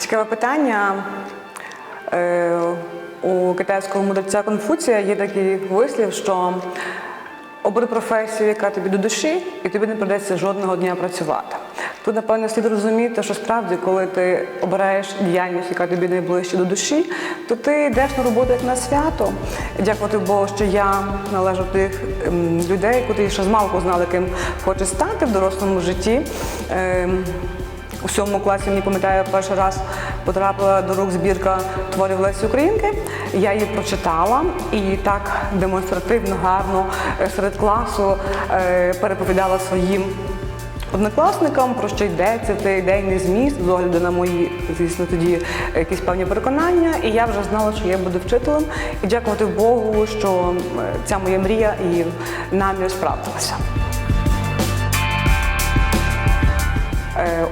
Цікаве питання. Е, У китайського мудреця Конфуція є такий вислів, що обери професію, яка тобі до душі, і тобі не придеться жодного дня працювати. Тут, напевно, слід розуміти, що справді, коли ти обираєш діяльність, яка тобі найближче до душі, то ти йдеш на роботу як на свято. Дякувати Богу, що я належу тих ем, людей, котрі ще з малку знали, ким хоче стати в дорослому житті. У сьомому класі мені пам'ятаю, перший раз потрапила до рук збірка творів Лесі Українки. Я її прочитала і так демонстративно, гарно е, серед класу е, переповідала своїм однокласникам, про що йдеться цей ідейний зміст, з огляду на мої, звісно, тоді якісь певні переконання. І я вже знала, що я буду вчителем. І дякувати Богу, що ця моя мрія і намір справдилася.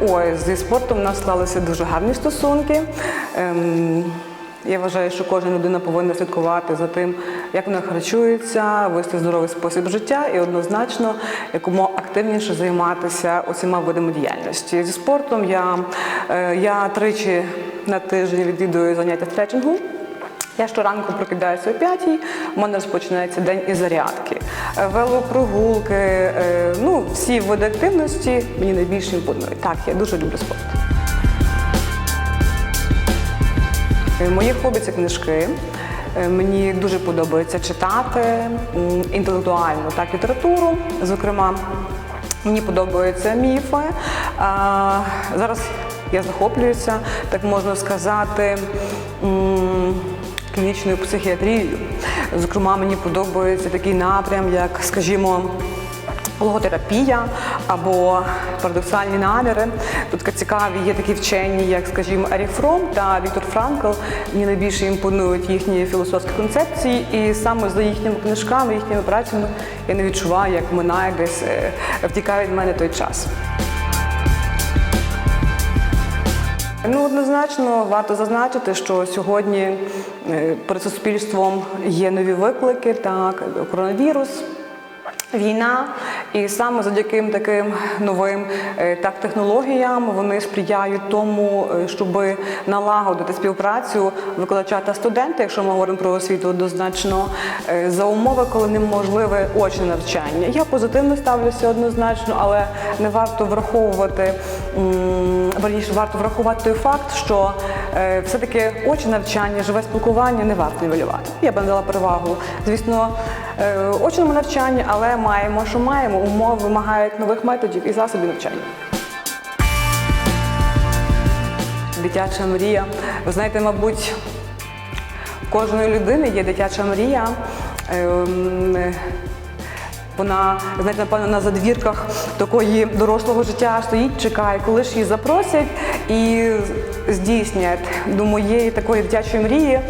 Ой, зі спортом у нас склалися дуже гарні стосунки. Ем, Я вважаю, що кожна людина повинна слідкувати за тим, як вона харчується, вести здоровий спосіб життя і однозначно якомога активніше займатися усіма видами діяльності. Зі спортом я, е, я тричі на тиждень відвідую заняття стретчингу. Я щоранку прокидаюся о п'ятій, у мене розпочинається день із зарядки. Е, Велопрогулки, е, ну всі види активності мені найбільше імпонують. Так, я дуже люблю спорт. Е, Мої хобі це книжки. Мені дуже подобається читати інтелектуальну так, літературу, зокрема. Мені подобаються міфи. А, зараз я захоплююся, так можна сказати, клінічною психіатрією. Зокрема, мені подобається такий напрям, як, скажімо, логотерапія або парадоксальні наміри. Тут цікаві є такі вчені, як, скажімо, Ерік Фром та Віктор Франкл. Мені найбільше імпонують їхні філософські концепції, і саме за їхніми книжками, їхніми працями я не відчуваю, як минає десь е, втікає від мене той час. Ну, однозначно варто зазначити, що сьогодні е, перед суспільством є нові виклики, так, коронавірус. Війна, і саме завдяки таким новим е, так технологіям вони сприяють тому, е, щоб налагодити співпрацю викладача та студента, якщо ми говоримо про освіту однозначно, е, за умови, коли неможливе очне навчання. Я позитивно ставлюся однозначно, але не варто враховувати верніше, варто врахувати той факт, що все-таки очне навчання, живе спілкування не варто нівелювати. Я б надала перевагу, звісно, очному навчанню, але маємо, що маємо. Умови вимагають нових методів і засобів навчання. Дитяча мрія. Ви знаєте, мабуть, у кожної людини є дитяча мрія. Ем, е, Вона, знаєте, напевно, на задвірках такої дорослого життя стоїть, чекає, коли ж її запросять і здійснять до моєї такої дитячої мрії.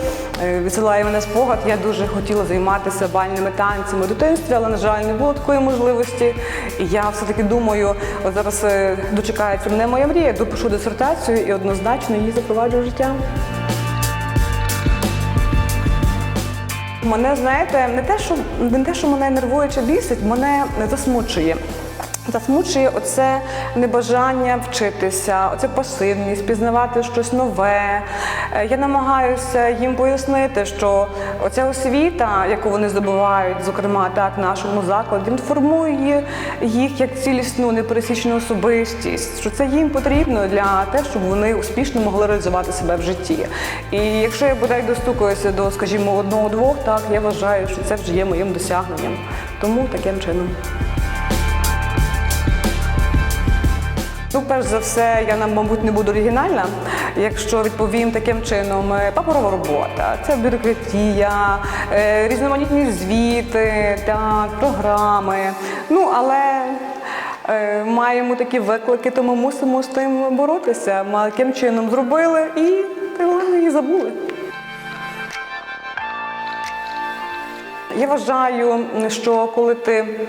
Е, Відсилає мене спогад. Я дуже хотіла займатися бальними танцями в дитинстві, але, на жаль, не було такої можливості. І я все-таки думаю, от зараз е, дочекається мене моя мрія, допишу дисертацію і однозначно її запроваджу в життя. Мене, знаєте, не те, що не те, що мене нервує чи бісить, мене засмучує. Засмучує оце небажання вчитися, оце пасивність, пізнавати щось нове. Е, Я намагаюся їм пояснити, що оця освіта, яку вони здобувають, зокрема так в нашому закладі, формує їх як цілісну непересічну особистість, що це їм потрібно для того, щоб вони успішно могли реалізувати себе в житті. І якщо я бодай достукаюся до, скажімо, одного-двох, так я вважаю, що це вже є моїм досягненням. Тому таким чином. Ну, перш за все, я нам, мабуть, не буду оригінальна, якщо відповім таким чином, е, паперова робота, це бюрократія, е, різноманітні звіти, так, програми. Ну, але е, маємо такі виклики, тому мусимо з тим боротися. Ми яким чином зробили і її забули. Я вважаю, що коли ти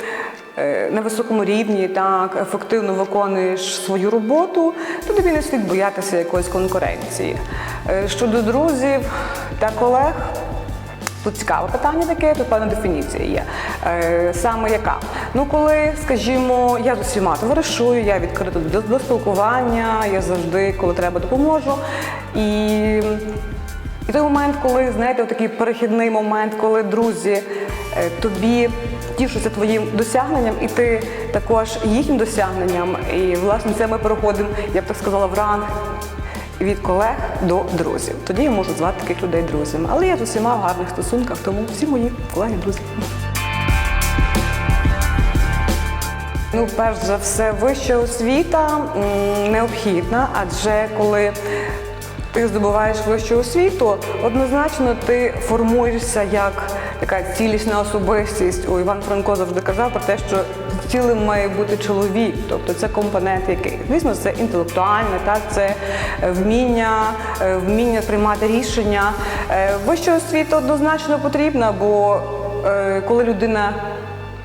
на високому рівні так ефективно виконуєш свою роботу, то тобі не слід боятися якоїсь конкуренції. Е, Щодо друзів та колег, Тут цікаве питання таке, тут певна дефініція є. Е, саме яка? Ну, коли, скажімо, я з усіма товаришую, я відкрита до, до спілкування, я завжди, коли треба, допоможу. І, і той момент, коли, знаєте, такий перехідний момент, коли друзі е, тобі тішуться твоїм досягненням, і ти також їхнім досягненням. І власне це ми переходимо, я б так сказала, в ранг від колег до друзів. Тоді я можу звати таких людей друзями. Але я з усіма в гарних стосунках, тому всі мої колеги друзі. Ну, перш за все, вища освіта необхідна, адже коли ти здобуваєш вищу освіту, однозначно ти формуєшся як така цілісна особистість. У Іван Франко завжди казав про те, що цілим має бути чоловік, тобто це компонент який. Звісно, це інтелектуальне, так це е, вміння, е, вміння приймати рішення. Е, Вища освіта однозначно потрібна, бо коли людина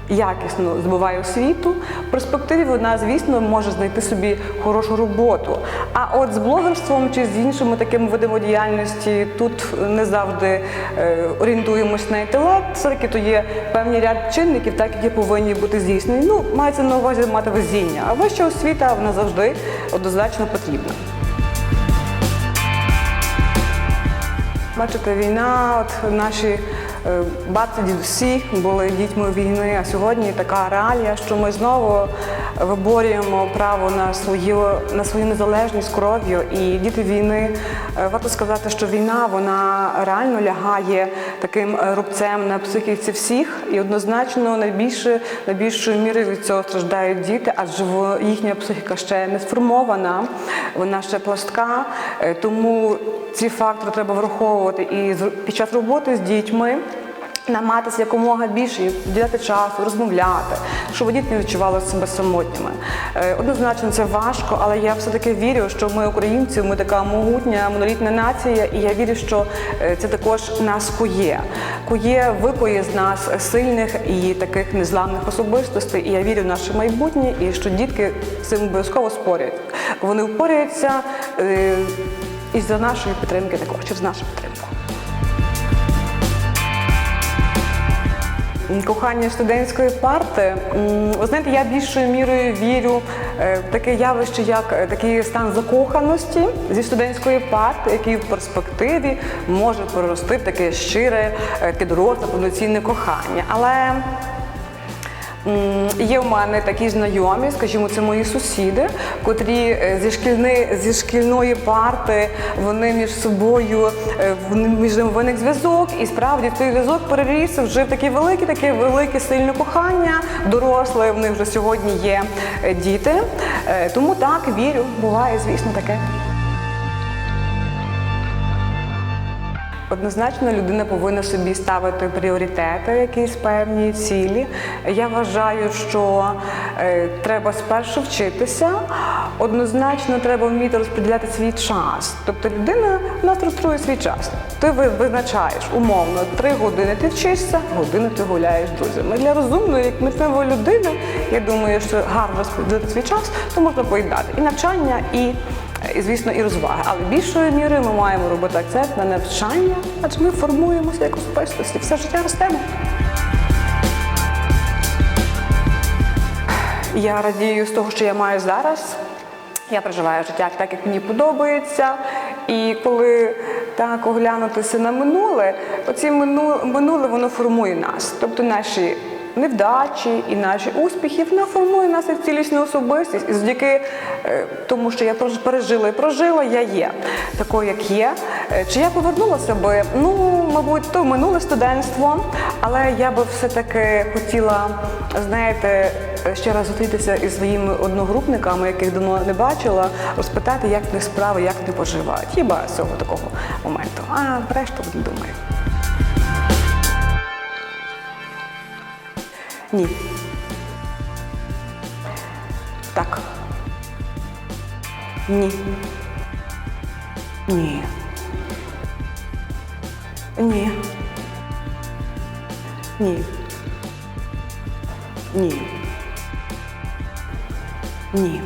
якісно здобуває освіту, в перспективі вона, звісно, може знайти собі хорошу роботу. А от з блогерством чи з іншими такими видами діяльності тут не завжди е, орієнтуємось на інтелект. Все-таки то є певний ряд чинників, так які повинні бути здійснені. Ну, мається на увазі мати везіння. А вища освіта вона завжди однозначно потрібна. Бачите, війна, от наші е, бабці, дідусі були дітьми війни, а сьогодні така реалія, що ми знову виборюємо право на свою, на свою незалежність кров'ю. І діти війни, е, варто сказати, що війна вона реально лягає таким рубцем на психіці всіх, і однозначно найбільше найбільшою мірою від цього страждають діти, адже їхня психіка ще не сформована, вона ще пластка. Е, Тому ці фактори треба враховувати і під час роботи з дітьми. Намагатися якомога більше діляти часу, розмовляти, щоб діти не відчували себе самотніми. Е, Однозначно це важко, але я все-таки вірю, що ми, українці, ми така могутня, монолітна нація, і я вірю, що е, це також нас кує. Кує, викує з нас сильних і таких незламних особистостей. І я вірю в наше майбутнє, і що дітки з цим обов'язково спорять. Вони впоряються е, і за нашої підтримки також, через нашу підтримку. Кохання студентської парти. Ви знаєте, я більшою мірою вірю е, в таке явище, як е, такий стан закоханості зі студентської парти, який в перспективі може перерости в таке щире, таке доросле, повноцінне кохання. Але Є в мене такі знайомі, скажімо, це мої сусіди, котрі е, зі шкільни, зі шкільної парти вони між собою е, між ними виник зв'язок, і справді цей зв'язок переріс вже в таке велике, таке велике сильне кохання. Доросле в них вже сьогодні є е, діти. Тому так вірю, буває, звісно, таке. Однозначно людина повинна собі ставити пріоритети, якісь певні цілі. Я вважаю, що е, треба спершу вчитися. Однозначно треба вміти розподіляти свій час. Тобто людина в нас розстроює свій час. Ти визначаєш умовно три години ти вчишся, годину ти гуляєш з друзями. Для розумної, як мислевої людини, я думаю, що гарно розподілити свій час, то можна поєднати і навчання, і і, звісно, і розваги. Але більшою мірою ми маємо робити акцент на навчання, адже ми формуємося як особистості, все життя ростемо. Я радію з того, що я маю зараз. Я проживаю життя так, як мені подобається. І коли так оглянутися на минуле, оці мину- минуле воно формує нас. Тобто наші невдачі і наші успіхи, воно формує нас як цілісну особистість. І завдяки е, тому, що я пережила і прожила, я є такою, як є. Е, Чи я повернулася би? Ну, мабуть, то минуле студентство, але я би все-таки хотіла, знаєте, ще раз зустрітися із своїми одногрупниками, яких давно не бачила, розпитати, як в них справи, як вони поживають. Хіба цього такого моменту. А решту не думаю. Ні. Так. Ні. Ні. Ні. Ні. Ні. Ні.